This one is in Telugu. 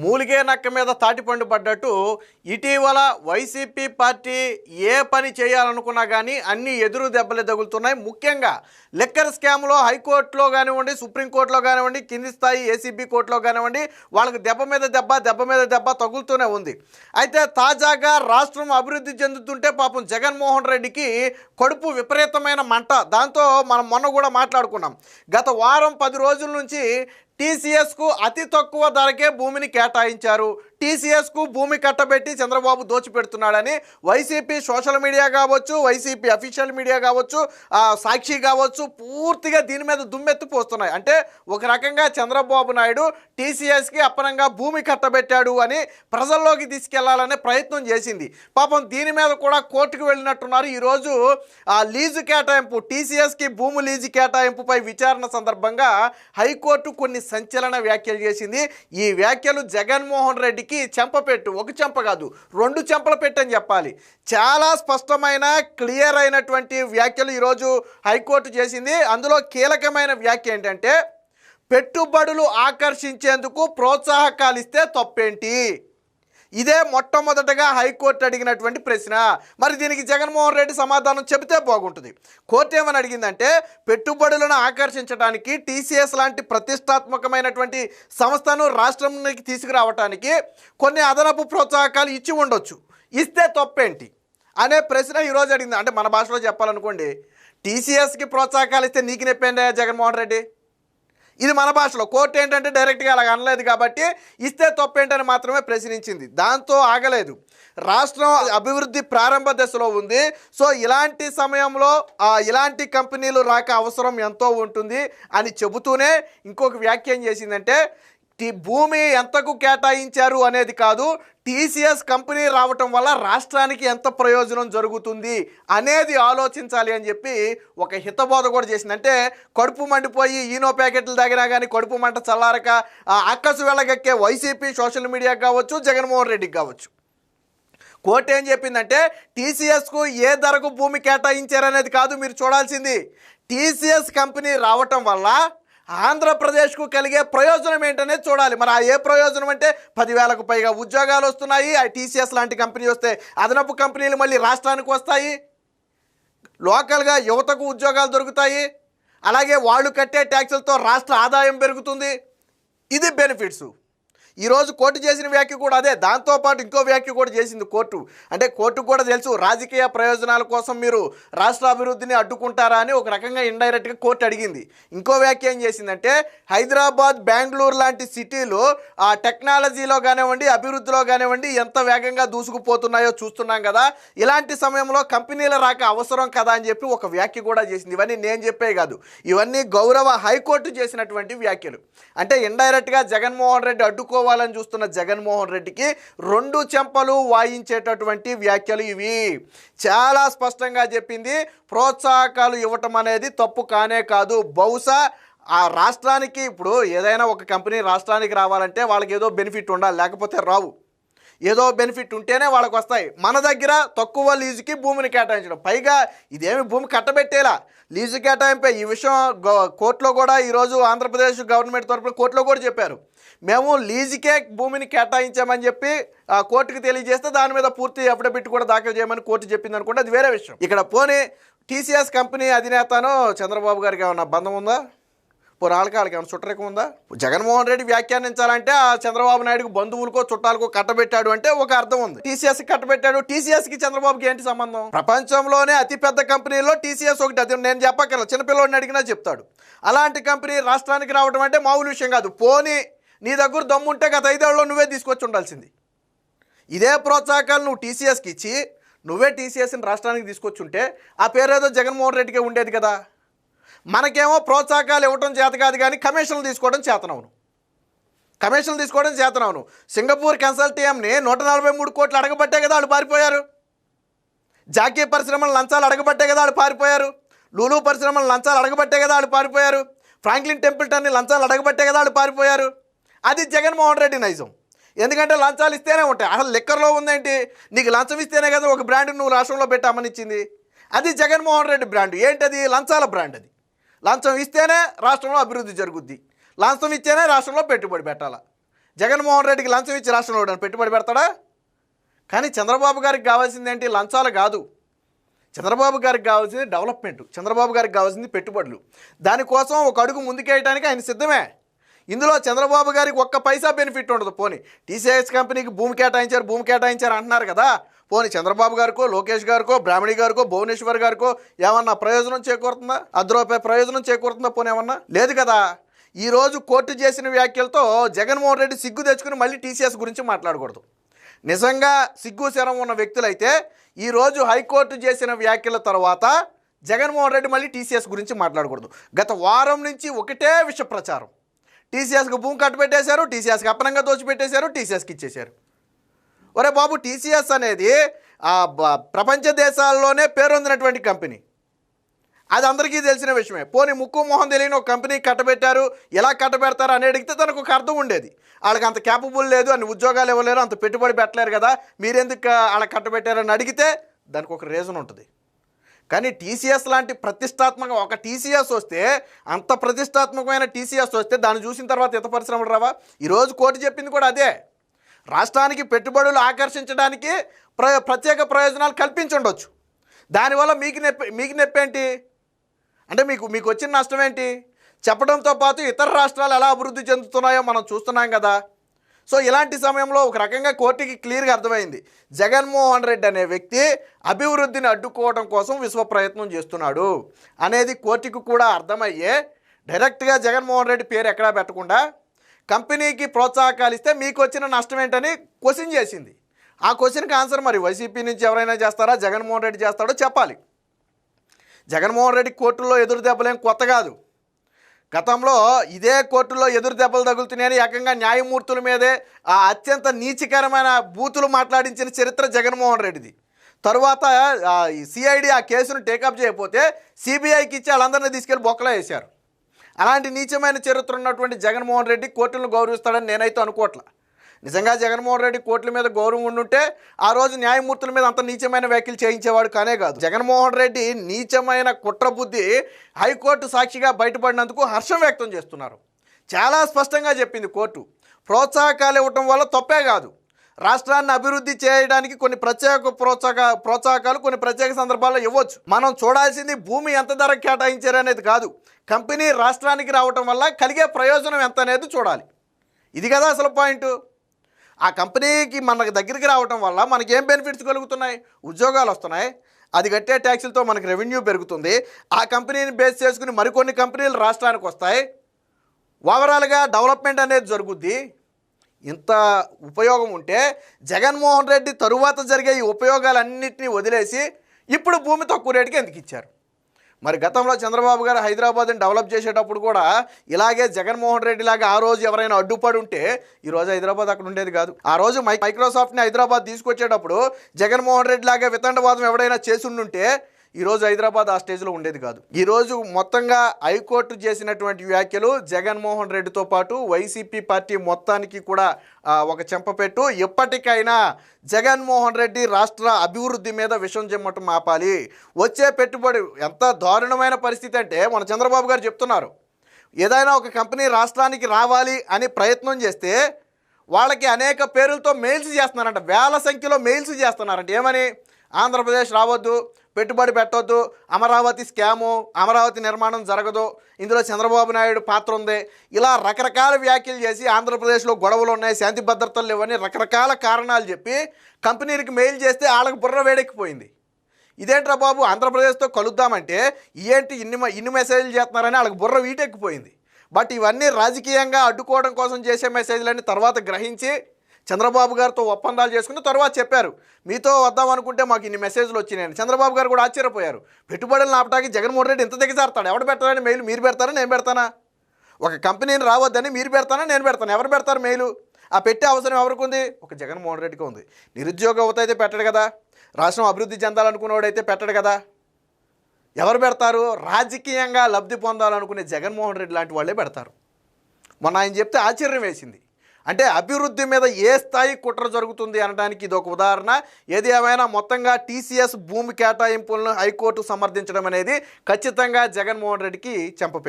మూలిగే నక్క మీద తాటిపండు పడ్డట్టు ఇటీవల వైసీపీ పార్టీ ఏ పని చేయాలనుకున్నా కానీ అన్ని ఎదురు దెబ్బలు తగులుతున్నాయి. ముఖ్యంగా లెక్కర్ స్కామ్లో హైకోర్టులో కానివ్వండి సుప్రీంకోర్టులో కానివ్వండి కింది స్థాయి ఏసీబీ కోర్టులో కానివ్వండి వాళ్ళకి దెబ్బ మీద దెబ్బ దెబ్బ మీద దెబ్బ తగులుతూనే ఉంది. అయితే తాజాగా రాష్ట్రం అభివృద్ధి చెందుతుంటే పాపం జగన్మోహన్ రెడ్డికి కడుపు విపరీతమైన మంట. దాంతో మనం మొన్న కూడా మాట్లాడుకున్నాం. గత వారం పది రోజుల నుంచి టీసీఎస్కు అతి తక్కువ ధరకే భూమిని కేటాయించారు. టీసీఎస్కు భూమి కట్టబెట్టి చంద్రబాబు దోచిపెడుతున్నాడని వైసీపీ సోషల్ మీడియా కావచ్చు వైసీపీ అఫీషియల్ మీడియా కావచ్చు సాక్షి కావచ్చు పూర్తిగా దీని మీద దుమ్మెత్తు పోస్తున్నాయి. అంటే ఒక రకంగా చంద్రబాబు నాయుడు టీసీఎస్కి అప్పనంగా భూమి కట్టబెట్టాడు అని ప్రజల్లోకి తీసుకెళ్ళాలనే ప్రయత్నం చేసింది. పాపం దీని మీద కూడా కోర్టుకు వెళ్ళినట్టున్నారు. ఈరోజు ఆ లీజు కేటాయింపు టీసీఎస్కి భూమి లీజు కేటాయింపుపై విచారణ సందర్భంగా హైకోర్టు కొన్ని సంచలన వ్యాఖ్యలు చేసింది. ఈ వ్యాఖ్యలు జగన్మోహన్ రెడ్డికి చెంపపెట్టు ఒక చెంప కాదు రెండు చెంపల పెట్టని చెప్పాలి. చాలా స్పష్టమైన క్లియర్ అయినటువంటి వ్యాఖ్యలు ఈరోజు హైకోర్టు చేసింది. అందులో కీలకమైన వ్యాఖ్య ఏంటంటే పెట్టుబడులు ఆకర్షించేందుకు ప్రోత్సాహకాలు ఇస్తే తప్పేంటి? ఇదే మొట్టమొదటగా హైకోర్టు అడిగినటువంటి ప్రశ్న. మరి దీనికి జగన్మోహన్ రెడ్డి సమాధానం చెబితే బాగుంటుంది. కోర్టు ఏమని అడిగిందంటే పెట్టుబడులను ఆకర్షించడానికి టీసీఎస్ లాంటి ప్రతిష్టాత్మకమైనటువంటి సంస్థను రాష్ట్రంలోకి తీసుకురావడానికి కొన్ని అదనపు ప్రోత్సాహకాలు ఇచ్చి ఉండొచ్చు. ఇస్తే తప్పేంటి? అనే ప్రశ్న ఈరోజు అడిగింది. అంటే మన భాషలో చెప్పాలనుకోండి టీసీఎస్కి ప్రోత్సాహకాలు ఇస్తే నీకు నెప్పేండే జగన్మోహన్ రెడ్డి? ఇది మన భాషలో. కోర్టు ఏంటంటే డైరెక్ట్గా అలాగ అనలేదు కాబట్టి ఇస్తే తప్పేంటని మాత్రమే ప్రశ్నించింది. దాంతో ఆగలేదు. రాష్ట్రం అభివృద్ధి ప్రారంభ దశలో ఉంది. సో ఇలాంటి సమయంలో ఇలాంటి కంపెనీలు రాక అవసరం ఎంతో ఉంటుంది అని చెబుతూనే ఇంకొక వ్యాఖ్యం చేసిందంటే భూమి ఎంతకు కేటాయించారు అనేది కాదు టీసీఎస్ కంపెనీ రావటం వల్ల రాష్ట్రానికి ఎంత ప్రయోజనం జరుగుతుంది అనేది ఆలోచించాలి అని చెప్పి ఒక హితబోధ కూడా చేసింది. అంటే కడుపు మండిపోయి ఈనో ప్యాకెట్లు తాగినా కానీ కడుపు మంట చల్లారక అక్కసు వెళ్ళగక్కే వైసీపీ సోషల్ మీడియా కావచ్చు జగన్మోహన్ రెడ్డికి కావచ్చు. కోర్టు ఏం చెప్పిందంటే టీసీఎస్కు ఏ ధరకు భూమి కేటాయించారనేది కాదు మీరు చూడాల్సింది. టీసీఎస్ కంపెనీ రావటం వల్ల ఆంధ్రప్రదేశ్కు కలిగే ప్రయోజనం ఏంటనేది చూడాలి. మరి ఆ ఏ ప్రయోజనం అంటే పదివేలకు పైగా ఉద్యోగాలు వస్తున్నాయి. ఆ టీసీఎస్ లాంటి కంపెనీ వస్తే అదనపు కంపెనీలు మళ్ళీ రాష్ట్రానికి వస్తాయి. లోకల్గా యువతకు ఉద్యోగాలు దొరుకుతాయి. అలాగే వాళ్ళు కట్టే ట్యాక్సులతో రాష్ట్ర ఆదాయం పెరుగుతుంది. ఇది బెనిఫిట్స్. ఈరోజు కోర్టు చేసిన వ్యాఖ్య కూడా అదే. దాంతోపాటు ఇంకో వ్యాఖ్య కూడా చేసింది కోర్టు. అంటే కోర్టు కూడా తెలుసు రాజకీయ ప్రయోజనాల కోసం మీరు రాష్ట్ర అభివృద్ధిని అడ్డుకుంటారా అని ఒక రకంగా ఇండైరెక్ట్గా కోర్టు అడిగింది. ఇంకో వ్యాఖ్య ఏం చేసిందంటే హైదరాబాద్ బెంగళూరు లాంటి సిటీలు ఆ టెక్నాలజీలో కానివ్వండి అభివృద్ధిలో కానివ్వండి ఎంత వేగంగా దూసుకుపోతున్నాయో చూస్తున్నాం కదా. ఇలాంటి సమయంలో కంపెనీల రాక అవసరం కదా అని చెప్పి ఒక వ్యాఖ్య కూడా చేసింది. ఇవన్నీ నేను చెప్పే కాదు. ఇవన్నీ గౌరవ హైకోర్టు చేసినటువంటి వ్యాఖ్యలు. అంటే ఇండైరెక్ట్గా జగన్మోహన్ రెడ్డి కావాలని చూస్తున్న జగన్మోహన్ రెడ్డికి రెండు చెంపలు వాయించేటటువంటి వ్యాఖ్యలు ఇవి. చాలా స్పష్టంగా చెప్పింది ప్రోత్సాహకాలు ఇవ్వటం అనేది తప్పు కానే కాదు. బహుశా ఆ రాష్ట్రానికి ఇప్పుడు ఏదైనా ఒక కంపెనీ రాష్ట్రానికి రావాలంటే వాళ్ళకి ఏదో బెనిఫిట్ ఉండాలి లేకపోతే రావు. ఏదో బెనిఫిట్ ఉంటేనే వాళ్ళకి వస్తాయి మన దగ్గర తక్కువ లీజుకి భూమిని కేటాయించడం. పైగా ఇదేమి భూమి కట్టబెట్టేలా? లీజు కేటాయింపే ఈ విషయం కోర్టులో కూడా ఈరోజు ఆంధ్రప్రదేశ్ గవర్నమెంట్ తరఫున కోర్టులో కూడా చెప్పారు. మేము లీజుకే భూమిని కేటాయించామని చెప్పి ఆ, కోర్టుకి తెలియజేస్తే దాని మీద పూర్తి అఫిడవిట్ కూడా దాఖలు చేయమని కోర్టు చెప్పింది అనుకుంటే అది వేరే విషయం. ఇక్కడ పోనీ టీసీఎస్ కంపెనీ అధినేతను చంద్రబాబు గారికి ఏమన్నా బంధం ఉందా? పురాలకాలకి ఏమైనా చుట్టరికం ఉందా? జగన్మోహన్ రెడ్డి వ్యాఖ్యానించాలంటే ఆ చంద్రబాబు నాయుడుకు బంధువులకో చుట్టాలకో కట్టబెట్టాడు అంటే ఒక అర్థం ఉంది. టీసీఎస్ కట్టబెట్టాడు. టీసీఎస్కి చంద్రబాబుకి ఏంటి సంబంధం? ప్రపంచంలోనే అతి పెద్ద కంపెనీలో టీసీఎస్ ఒకటి. అది నేను చెప్పక్కర్లేదు. చిన్నపిల్లోడిని అడిగినా చెప్తాడు. అలాంటి కంపెనీ రాష్ట్రానికి రావడం అంటే మామూలు విషయం కాదు. పోనీ నీ దగ్గర దమ్ముంటే గత ఐదేళ్ళలో నువ్వే తీసుకొచ్చి ఉండాల్సింది. ఇదే ప్రోత్సాహకాలు నువ్వు టీసీఎస్కి ఇచ్చి నువ్వే టీసీఎస్ని రాష్ట్రానికి తీసుకొచ్చుంటే ఆ పేరేదో జగన్మోహన్ రెడ్డికే ఉండేది కదా. మనకేమో ప్రోత్సాహకాలు ఇవ్వటం చేత కాదు కానీ కమిషన్లు తీసుకోవడం చేతనవును. కమిషన్లు తీసుకోవడం చేతనవును. సింగపూర్ కన్సల్టీఎంని నూట నలభై మూడు కోట్లు అడగబట్టే కదా వాళ్ళు పారిపోయారు. జాకీ పరిశ్రమలు లంచాలు అడగబట్టే కదా వాళ్ళు పారిపోయారు. లూలు పరిశ్రమలు లంచాలు అడగబట్టే కదా వాళ్ళు పారిపోయారు. ఫ్రాంక్లిన్ టెంపుల్టన్ని లంచాలు అడగబట్టే కదా వాళ్ళు పారిపోయారు. అది జగన్మోహన్ రెడ్డి నైజం. ఎందుకంటే లంచాలు ఇస్తేనే ఉంటాయి. అసలు లిక్కర్లో ఉందేంటి? నీకు లంచం ఇస్తేనే కదా ఒక బ్రాండ్ నువ్వు రాష్ట్రంలో పెట్టామనిచ్చింది అది జగన్మోహన్ రెడ్డి బ్రాండ్. ఏంటది? లంచాల బ్రాండ్ అది. లంచం ఇస్తేనే రాష్ట్రంలో అభివృద్ధి జరుగుద్ది. లంచం ఇస్తేనే రాష్ట్రంలో పెట్టుబడి పెట్టాలా? జగన్మోహన్ రెడ్డికి లంచం ఇచ్చి రాష్ట్రంలో పెట్టుబడి పెడతాడా? కానీ చంద్రబాబు గారికి కావాల్సింది ఏంటి? లంచాలు కాదు. చంద్రబాబు గారికి కావాల్సింది డెవలప్మెంట్. చంద్రబాబు గారికి కావాల్సింది పెట్టుబడులు. దానికోసం ఒక అడుగు ముందుకేయడానికి ఆయన సిద్ధమే. ఇందులో చంద్రబాబు గారికి ఒక్క పైసా బెనిఫిట్ ఉండదు. పోనీ టీసీఎస్ కంపెనీకి భూమి కేటాయించారు భూమి కేటాయించారు అంటున్నారు కదా. పోనీ చంద్రబాబు గారికో లోకేష్ గారికో బ్రాహ్మణి గారికో భువనేశ్వర్ గారికో ఏమన్నా ప్రయోజనం చేకూరుతుందా? అర్ధ రూపాయి ప్రయోజనం చేకూరుతుందా పోనీ ఏమన్నా? లేదు కదా. ఈ రోజు కోర్టు చేసిన వ్యాఖ్యలతో జగన్మోహన్ రెడ్డి సిగ్గు తెచ్చుకుని మళ్ళీ టీసీఎస్ గురించి మాట్లాడకూడదు. నిజంగా సిగ్గు శరం ఉన్న వ్యక్తులైతే ఈరోజు హైకోర్టు చేసిన వ్యాఖ్యల తర్వాత జగన్మోహన్ రెడ్డి మళ్ళీ టీసీఎస్ గురించి మాట్లాడకూడదు. గత వారం నుంచి ఒకటే విష ప్రచారం టీసీఎస్కి భూమి కట్టబెట్టేశారు టీసీఎస్కి అప్పనంగా దోచిపెట్టేశారు టీసీఎస్కి ఇచ్చేశారు. ఒరే బాబు టీసీఎస్ అనేది ప్రపంచ దేశాల్లోనే పేరొందినటువంటి కంపెనీ. అది అందరికీ తెలిసిన విషయమే. పోనీ ముక్కు మొహం తెలియని ఒక కంపెనీ కట్టబెట్టారు ఎలా కట్టబెడతారు అని అడిగితే తనకు ఒక అర్థం ఉండేది. వాళ్ళకి అంత క్యాపబుల్ లేదు అన్ని ఉద్యోగాలు ఇవ్వలేరు అంత పెట్టుబడి పెట్టలేరు కదా మీరెందుకు అలా కట్టబెట్టారని అడిగితే దానికి ఒక రీజన్ ఉంటుంది. కానీ టీసీఎస్ లాంటి ప్రతిష్టాత్మక ఒక టీసీఎస్ వస్తే అంత ప్రతిష్టాత్మకమైన టీసీఎస్ వస్తే దాన్ని చూసిన తర్వాత ఇత పరిశ్రమలు రావా? ఈరోజు కోర్టు చెప్పింది కూడా అదే. రాష్ట్రానికి పెట్టుబడులు ఆకర్షించడానికి ప్ర ప్రత్యేక ప్రయోజనాలు కల్పించుండొచ్చు. దానివల్ల మీకు నొప్పి మీకు నొప్పి ఏంటి అంటే మీకు మీకు వచ్చిన నష్టం ఏంటి? చెప్పడంతో పాటు ఇతర రాష్ట్రాలు ఎలా అభివృద్ధి చెందుతున్నాయో మనం చూస్తున్నాం కదా. సో ఇలాంటి సమయంలో ఒక రకంగా కోర్టుకి క్లియర్గా అర్థమైంది. జగన్మోహన్ రెడ్డి అనే వ్యక్తి అభివృద్ధిని అడ్డుకోవడం కోసం విశ్వ ప్రయత్నం చేస్తున్నాడు అనేది కోర్టుకు కూడా అర్థమయ్యే డైరెక్ట్గా జగన్మోహన్ రెడ్డి పేరు ఎక్కడా పెట్టకుండా కంపెనీకి ప్రోత్సాహకాలు ఇస్తే మీకు వచ్చిన నష్టం ఏంటని క్వశ్చన్ చేసింది. ఆ క్వశ్చన్కి ఆన్సర్ మరి వైసీపీ నుంచి ఎవరైనా చేస్తారా? జగన్మోహన్ రెడ్డి చేస్తాడో చెప్పాలి. జగన్మోహన్ రెడ్డి కోర్టుల్లో ఎదురు దెబ్బలేం కొత్త కాదు. గతంలో ఇదే కోర్టులో ఎదురు దెబ్బలు తగులుతున్నాయని ఏకంగా న్యాయమూర్తుల మీదే ఆ అత్యంత నీచకరమైన బూతులు మాట్లాడించిన చరిత్ర జగన్మోహన్ రెడ్డిది. తరువాత సిఐడి ఆ కేసును టేకప్ చేయకపోతే సిబిఐకి ఇచ్చి వాళ్ళందరినీ తీసుకెళ్ళి బొక్కలో వేశారు. అలాంటి నీచమైన చరిత్ర ఉన్నటువంటి జగన్మోహన్ రెడ్డి కోర్టులను గౌరవిస్తాడని నేనైతే అనుకోవట్లా. నిజంగా జగన్మోహన్ రెడ్డి కోర్టుల మీద గౌరవం ఉండుంటే ఆ రోజు న్యాయమూర్తుల మీద అంత నీచమైన వ్యాఖ్యలు చేయించేవాడు కానే కాదు. జగన్మోహన్ రెడ్డి నీచమైన కుట్రబుద్ధి హైకోర్టు సాక్షిగా బయటపడినందుకు హర్షం వ్యక్తం చేస్తున్నారు. చాలా స్పష్టంగా చెప్పింది కోర్టు. ప్రోత్సాహకాలు ఇవ్వటం వల్ల తప్పే కాదు. రాష్ట్రాన్ని అభివృద్ధి చేయడానికి కొన్ని ప్రత్యేక ప్రోత్సాహ ప్రోత్సాహకాలు కొన్ని ప్రత్యేక సందర్భాల్లో ఇవ్వచ్చు. మనం చూడాల్సింది భూమి ఎంత ధర కేటాయించారు అనేది కాదు. కంపెనీ రాష్ట్రానికి రావటం వల్ల కలిగే ప్రయోజనం ఎంత అనేది చూడాలి. ఇది కదా అసలు పాయింట్. ఆ కంపెనీకి మనకు దగ్గరికి రావటం వల్ల మనకి ఏం బెనిఫిట్స్ కలుగుతున్నాయి? ఉద్యోగాలు వస్తున్నాయి. అది కట్టే ట్యాక్సులతో మనకి రెవెన్యూ పెరుగుతుంది. ఆ కంపెనీని బేస్ చేసుకుని మరికొన్ని కంపెనీలు రాష్ట్రానికి వస్తాయి. ఓవరాల్గా డెవలప్మెంట్ అనేది జరుగుద్ది. ఇంత ఉపయోగం ఉంటే జగన్మోహన్ రెడ్డి తరువాత జరిగే ఈ ఉపయోగాలన్నింటినీ వదిలేసి ఇప్పుడు భూమి తక్కువ రేటుకి ఎందుకు ఇచ్చారు? మరి గతంలో చంద్రబాబు గారు హైదరాబాద్ని డెవలప్ చేసేటప్పుడు కూడా ఇలాగే జగన్మోహన్ రెడ్డి లాగా ఆ రోజు ఎవరైనా అడ్డుపడి ఉంటే ఈ రోజు హైదరాబాద్ అక్కడ ఉండేది కాదు. ఆ రోజు మై మైక్రోసాఫ్ట్ని హైదరాబాద్ తీసుకొచ్చేటప్పుడు జగన్మోహన్ రెడ్డి లాగా వితండవాదం ఎవడైనా చేసుండుంటే ఈరోజు హైదరాబాద్ ఆ స్టేజ్లో ఉండేది కాదు. ఈరోజు మొత్తంగా హైకోర్టు చేసినటువంటి వ్యాఖ్యలు జగన్మోహన్ రెడ్డితో పాటు వైసీపీ పార్టీ మొత్తానికి కూడా ఒక చెంపపెట్టు. ఎప్పటికైనా జగన్మోహన్ రెడ్డి రాష్ట్ర అభివృద్ధి మీద విషం చెమ్మటం ఆపాలి. వచ్చే పెట్టుబడి ఎంత దారుణమైన పరిస్థితి అంటే మన చంద్రబాబు గారు చెప్తున్నారు. ఏదైనా ఒక కంపెనీ రాష్ట్రానికి రావాలి అని ప్రయత్నం చేస్తే వాళ్ళకి అనేక పేర్లతో మెయిల్స్ చేస్తున్నారంట. వేల సంఖ్యలో మెయిల్స్ చేస్తున్నారంట. ఏమని? ఆంధ్రప్రదేశ్ రావద్దు. పెట్టుబడి పెట్టొద్దు. అమరావతి స్కాము అమరావతి నిర్మాణం జరగదు. ఇందులో చంద్రబాబు నాయుడు పాత్ర ఉంది. ఇలా రకరకాల వ్యాఖ్యలు చేసి ఆంధ్రప్రదేశ్లో గొడవలు ఉన్నాయి శాంతి భద్రతలు లేవని రకరకాల కారణాలు చెప్పి కంపెనీకి మెయిల్ చేస్తే వాళ్ళకి బుర్ర వేడెక్కిపోయింది. ఇదేంట్రా బాబు? ఆంధ్రప్రదేశ్తో కలుద్దామంటే ఏంటి ఇన్ని ఇన్ని మెసేజ్లు చేస్తున్నారని వాళ్ళకి బుర్ర వీటెక్కిపోయింది. బట్ ఇవన్నీ రాజకీయంగా అడ్డుకోవడం కోసం చేసే మెసేజ్లన్నీ తర్వాత గ్రహించి చంద్రబాబు గారితో ఒప్పందాలు చేసుకుని తర్వాత చెప్పారు. మీతో వద్దాం అనుకుంటే మాకు ఇన్ని మెసేజ్లు వచ్చినాయని. చంద్రబాబు గారు కూడా ఆశ్చర్యపోయారు. పెట్టుబడులు ఆపడానికి జగన్మోహన్ రెడ్డి ఇంత దిగజారుతాడు ఎవడు పెడతాడని మెయిల్ మీరు పెడతారా నేను పెడతానా? ఒక కంపెనీని రావద్దని మీరు పెడతానా నేను పెడతాను? ఎవరు పెడతారు మెయిలు ఆ పెట్టే అవసరం ఎవరికి ఉంది ఒక జగన్మోహన్ రెడ్డికి ఉంది. నిరుద్యోగ యువత అయితే పెట్టడు కదా. రాష్ట్రం అభివృద్ధి చెందాలనుకున్నవాడైతే పెట్టడు కదా. ఎవరు పెడతారు? రాజకీయంగా లబ్ధి పొందాలనుకునే జగన్మోహన్ రెడ్డి లాంటి వాళ్ళే పెడతారు. మొన్న ఆయన చెప్తే ఆశ్చర్యం వేసింది. అంటే అభివృద్ధి మీద ఏ స్థాయి కుట్ర జరుగుతుంది అనడానికి ఇది ఒక ఉదాహరణ. ఏది ఏమైనా మొత్తంగా టీసీఎస్ భూమి కేటాయింపులను హైకోర్టు సమర్థించడం అనేది ఖచ్చితంగా జగన్మోహన్ రెడ్డికి చెంపపెట్టింది